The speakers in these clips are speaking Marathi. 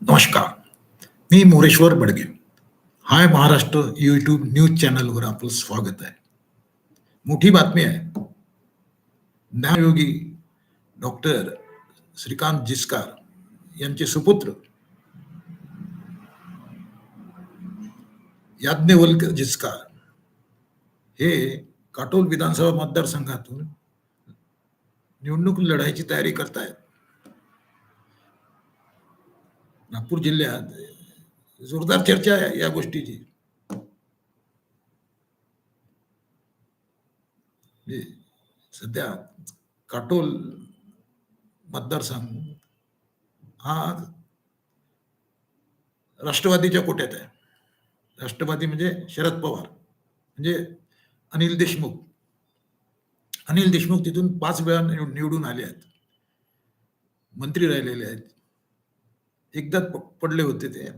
नमस्कार. मी Moreshwar Badge. Hi Maharashtra YouTube news चॅनलवर आपलं स्वागत आहे. मोठी बातमी आहे. ज्ञानयोगी डॉक्टर श्रीकांत जिस्कार यांचे सुपुत्र याज्ञवल्क जिस्कार हे काटोल विधानसभा मतदारसंघातून निवडणूक लढायची तयारी करतायत. नागपूर जिल्ह्यात जोरदार चर्चा आहे या गोष्टीची. म्हणजे सध्या काटोल मतदारसंघ हा राष्ट्रवादीच्या कोट्यात आहे. राष्ट्रवादी म्हणजे शरद पवार म्हणजे अनिल देशमुख. अनिल देशमुख तिथून पाच वेळा निवडून आले आहेत. मंत्री राहिलेले आहेत. एकदा प- पडले होते ते.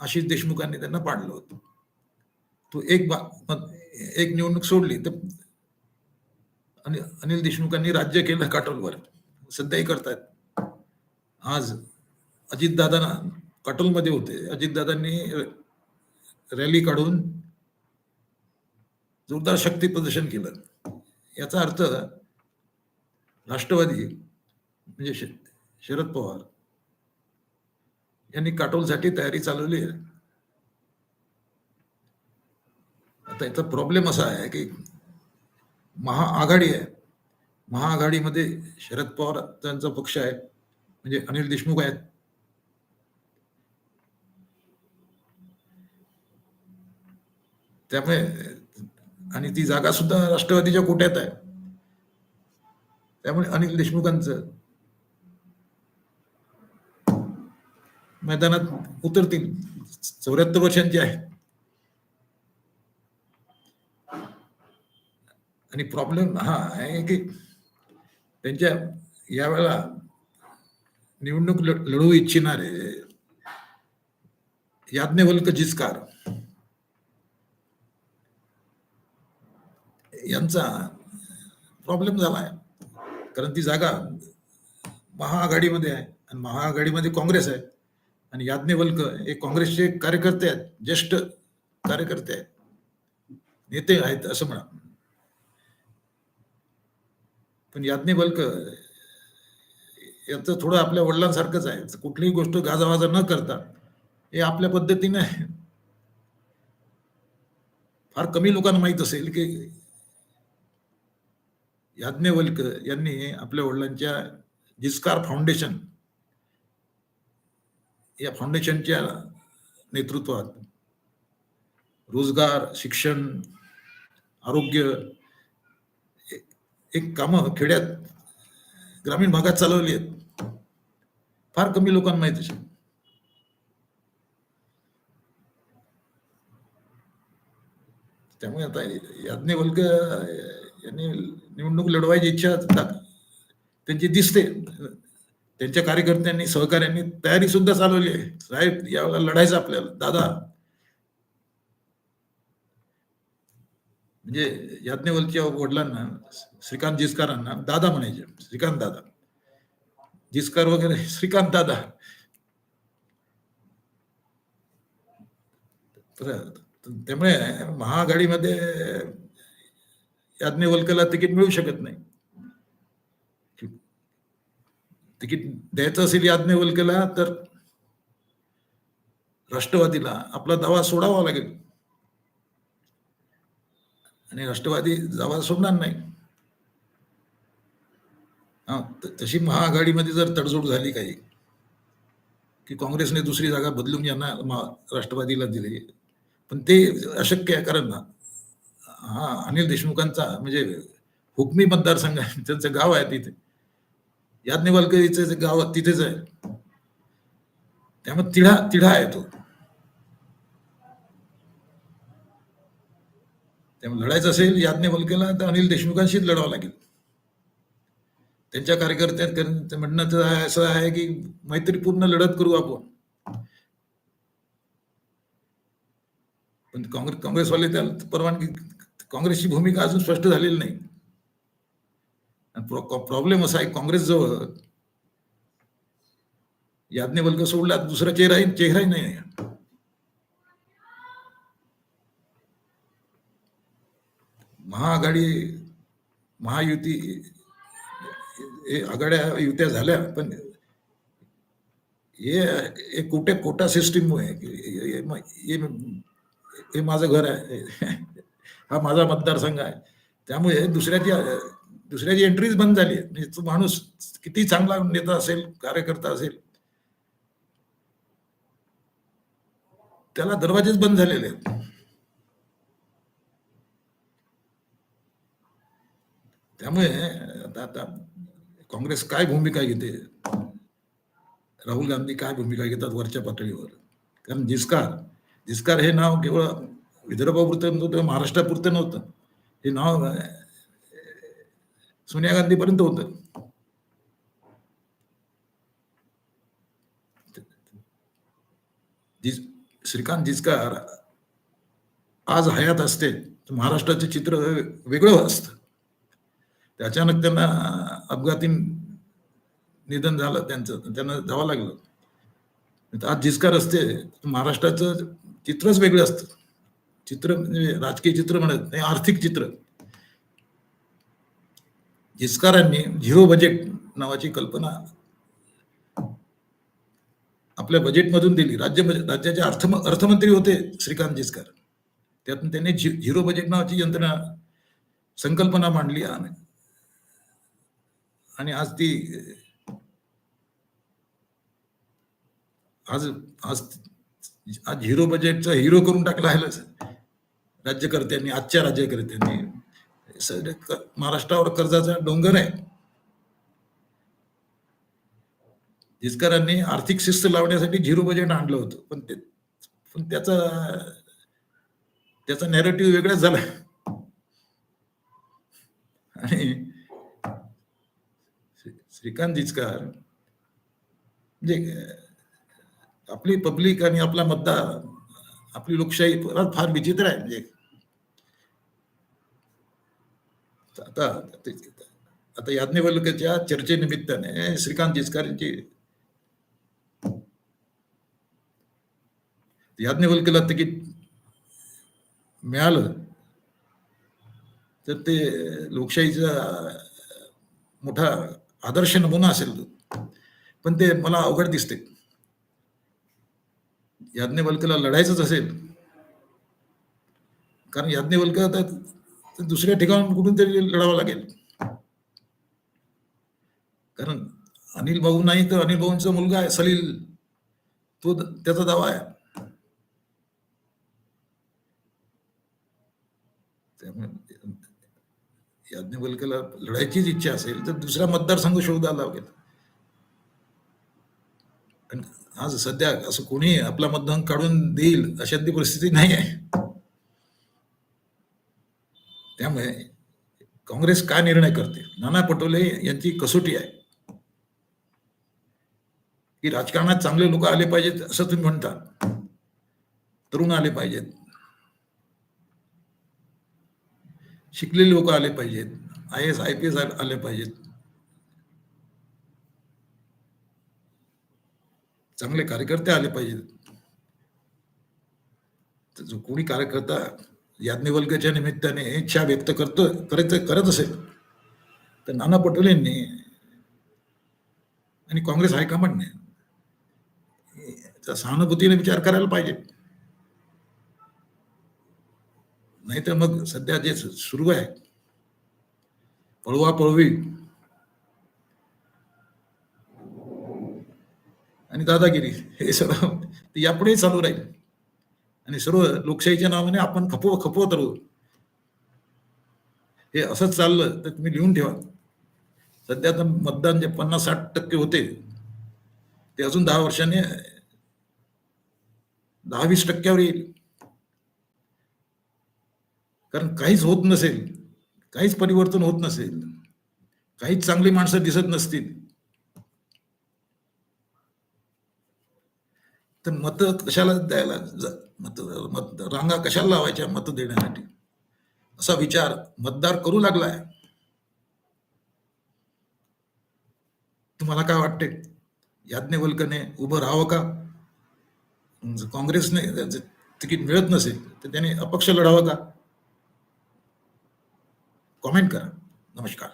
आशिष देशमुखांनी त्यांना पाडलं होतं. तो एक बा एक निवडणूक सोडली तर आणि अनिल देशमुखांनी राज्य केलं काटोलवर. सध्याही करतायत. आज अजितदादा काटोलमध्ये होते. अजितदादांनी रॅली काढून जोरदार शक्ती प्रदर्शन केलं. याचा अर्थ राष्ट्रवादी म्हणजे श- शरद पवार यांनी काटोलसाठी तयारी चालवली आहे. आता याचा प्रॉब्लेम असा आहे की महाआघाडी आहे. महाआघाडीमध्ये शरद पवार त्यांचा पक्ष आहे. म्हणजे अनिल देशमुख आहेत. त्यामुळे आणि ती जागा सुद्धा राष्ट्रवादीच्या कोट्यात आहे. त्यामुळे अनिल देशमुखांचं मैदानात उतरतील. चौऱ्याहत्तर वर्षांचे आहे. आणि प्रॉब्लेम हा आहे की त्यांच्या यावेळेला निवडणूक लढवू इच्छिणारे याज्ञवल्क जिस्कार यांचा प्रॉब्लेम झाला आहे. कारण ती जागा महाआघाडीमध्ये आहे आणि महाआघाडीमध्ये काँग्रेस आहे. आणि याज्ञवल्क हे काँग्रेसचे कार्यकर्ते आहेत ज्येष्ठ कार्यकर्ते आहेत. नेते आहेत असं म्हणा. पण याज्ञवल्क यांचं थोडं आपल्या वडिलांसारखंच आहे. कुठलीही गोष्ट गाजावाजा न करता हे आपल्या पद्धतीने फार कमी लोकांना माहीत असेल की याज्ञवल्क यांनी आपल्या वडिलांच्या जिस्कार फाउंडेशन या फाउंडेशनच्या नेतृत्वात रोजगार शिक्षण आरोग्य एक कामं खेड्यात ग्रामीण भागात चालवली आहेत. फार कमी लोकांना माहीत असेल. त्यामुळे आता याज्ञवल्क यांनी निवडणूक लढवायची इच्छा त्यांची दिसते. त्यांच्या कार्यकर्त्यांनी सहकार्यांनी तयारी सुद्धा चालवली आहे. साहेब यावेळेला लढायचं आपल्याला. दादा. म्हणजे यातनेवलच्या वडिलांना श्रीकांत जिस्कारांना दादा म्हणायचे. श्रीकांत दादा. जिस्कार वगैरे श्रीकांत दादा. त्यामुळे महाआघाडीमध्ये याज्ञवल्कला तिकीट मिळू शकत नाही. तिकीट द्यायचं असेल याज्ञवल्कला तर राष्ट्रवादीला आपला दावा सोडावा लागेल. आणि राष्ट्रवादी दावा सोडणार नाही. हा तशी महाआघाडीमध्ये जर तडजोड झाली काही की काँग्रेसने दुसरी जागा बदलून यांना महा- राष्ट्रवादीला दिली पण ते अशक्य आहे कारण हा अनिल देशमुखांचा म्हणजे हुकमी मतदारसंघ आहे त्यांचं गाव आहे तिथे. याज्ञवल्करीचं जे गाव तिथेच आहे. त्यामुळे तिढा तिढा आहे तो. त्यामुळे लढायचं असेल याज्ञवल्केला तर अनिल देशमुखांशीच लढावं लागेल. त्यांच्या कार्यकर्त्यात म्हणणं तर असं आहे की मैत्रीपूर्ण लढत करू आपण. पण काँग्रेस काँग्रेसवाले त्याला परवानगी काँग्रेसची भूमिका अजून स्पष्ट झालेली नाही. प्रॉब्लेम असा आहे काँग्रेसजवळ याज्ञवल्क सोडला दुसरा चेहरा चेहराही नाही महाआघाडी महायुती आघाड्या युत्या झाल्या पण हे हे कुठे कोटा सिस्टीम हे माझं घर आहे. हा माझा मतदारसंघ आहे. त्यामुळे दुसऱ्याची दुसऱ्याची एंट्रीच बंद झाली आहे म्हणजे तो माणूस किती चांगला नेता असेल कार्यकर्ता असेल त्याला दरवाजेच बंद झालेले आहेत. त्यामुळे आता आता काँग्रेस काय भूमिका घेते? राहुल गांधी काय भूमिका घेतात वरच्या पातळीवर? कारण जिस्कार जिस्कार हे नाव केवळ विदर्भापुरतं नव्हतं महाराष्ट्रापुरतं नव्हतं. हे नाव सोनिया गांधीपर्यंत होतं. जिस श्रीकांत जिचकार आज हयात असते तर महाराष्ट्राचे चित्र वेगळं असतं. ते अचानक त्यांना अपघाती निधन झालं त्यांचं त्यांना जावं लागलं. तर आज जिस्कार असते महाराष्ट्राचं चित्रच वेगळं असतं. चित्र म्हणजे राजकीय चित्र म्हणत नाही आर्थिक चित्र. जिस्कारांनी झिरो बजेट नावाची कल्पना आपल्या बजेटमधून दिली. राज्य बजेट- राज्याचे अर्थ अर्थमंत्री होते श्रीकांत जिस्कार त्यातून त्यांनी झिरो बजेट नावाची यंत्रणा संकल्पना मांडली आणि आणि आज ती आज आज आज झिरो बजेटचा हिरो करून टाकला आहे. राज्यकर्त्यांनी आजच्या राज्यकर्त्यांनी सगळे महाराष्ट्रावर कर्जाचा डोंगर आहे. जिचकरांनी आर्थिक शिस्त लावण्यासाठी झिरो बजेट आणलं होतं. पण ते पण त्याचा त्याचा नॅरेटिव्ह वेगळाच झाला. आणि श्रीकांत जिचकार म्हणजे आपली पब्लिक आणि आपला मतदार आपली लोकशाही फार विचित्र आहे. म्हणजे आता आता याज्ञवल्क्याच्या चर्चेनिमित्ताने श्रीकांत जिचकार यांची तिकीट मिळालं. तर ते लोकशाहीचा मोठा आदर्श नमुना असेल पण ते मला अवघड दिसते. याज्ञवल्केला लढायचंच असेल. कारण याज्ञवल्क आता तर दुसऱ्या ठिकाण कुठून तरी लढावं लागेल. कारण अनिल भाऊ नाही तर अनिल भाऊंचा मुलगा आहे सलील. तो त्याचा दावा आहे. त्यामुळे याज्ञवल्केला लढायचीच इच्छा असेल तर दुसरा मतदारसंघ शोधायला लागेल. पण आज सध्या असं कोणी आपला मतदान काढून देईल अशातली परिस्थिती नाही आहे. त्यामुळे काँग्रेस काय निर्णय करते? नाना पटोले यांची कसोटी आहे. की राजकारणात चांगले लोक आले पाहिजेत असं तुम्ही म्हणता. तरुण आले पाहिजेत. शिकलेले लोक आले पाहिजेत. I S I P S आले पाहिजेत. चांगले कार्यकर्ते आले पाहिजेत. जो कोणी कार्यकर्ता याज्ञवल्क्याच्या निमित्ताने इच्छा व्यक्त करतो करत करत असेल. तर नाना पटोलेंनी आणि काँग्रेस हायकमांडने याचा सहानुभूतीने विचार करायला पाहिजे. नाहीतर मग सध्या जे सुरू आहे पळवा पळवी आणि दादागिरी हे सगळं ते यापुढेही चालू राहील. आणि सर्व लोकशाहीच्या नावाने आपण खपव खपवत राहू. हे असंच चाललं तर तुम्ही लिहून ठेवा. सध्या तर मतदान जे पन्नास साठ टक्के होते ते अजून दहा वर्षाने दहा वीस टक्क्यावर येईल. कारण काहीच होत नसेल काहीच परिवर्तन होत नसेल काहीच चांगली माणसं दिसत नसतील. तर मत कशाला द्यायला मत मत रांगा कशाला लावायच्या मत देण्यासाठी? असा विचार मतदार करू लागलाय. तुम्हाला काय वाटते याज्ञवल्कने उभं राहावं का? जर काँग्रेसने तिकीट मिळत नसेल तर त्याने अपक्ष लढावं का? कॉमेंट करा. नमस्कार.